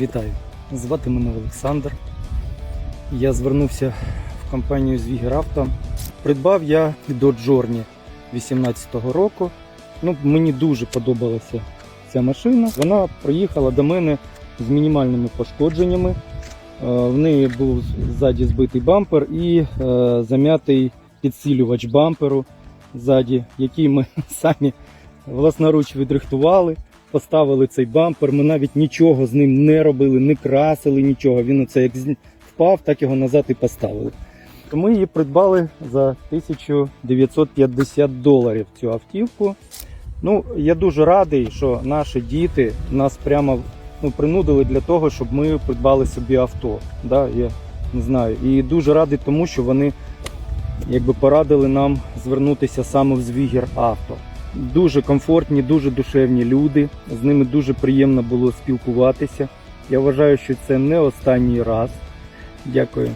Вітаю! Звати мене Олександр. Я звернувся в компанію Звігер Авто. Придбав я Dodge Journey 18-го року. Ну, мені дуже подобалася ця машина. Вона приїхала до мене з мінімальними пошкодженнями. Е, В неї був ззаді збитий бампер і е, зам'ятий підсилювач бамперу ззаді, який ми самі власноруч відрихтували поставили цей бампер. Ми навіть нічого з ним не робили, не красили нічого. Він оце як впав, так його назад і поставили. То ми її придбали за 1950 доларів цю автівку. Ну, я дуже радий, що наші діти нас прямо ну, принудили для того, щоб ми придбали собі авто. Да, я не знаю. І дуже радий тому, що вони якби порадили нам звернутися саме в Звігер Авто. Дуже комфортні, дуже душевні люди. З ними дуже приємно було спілкуватися. Я вважаю, що це не останній раз. Дякую.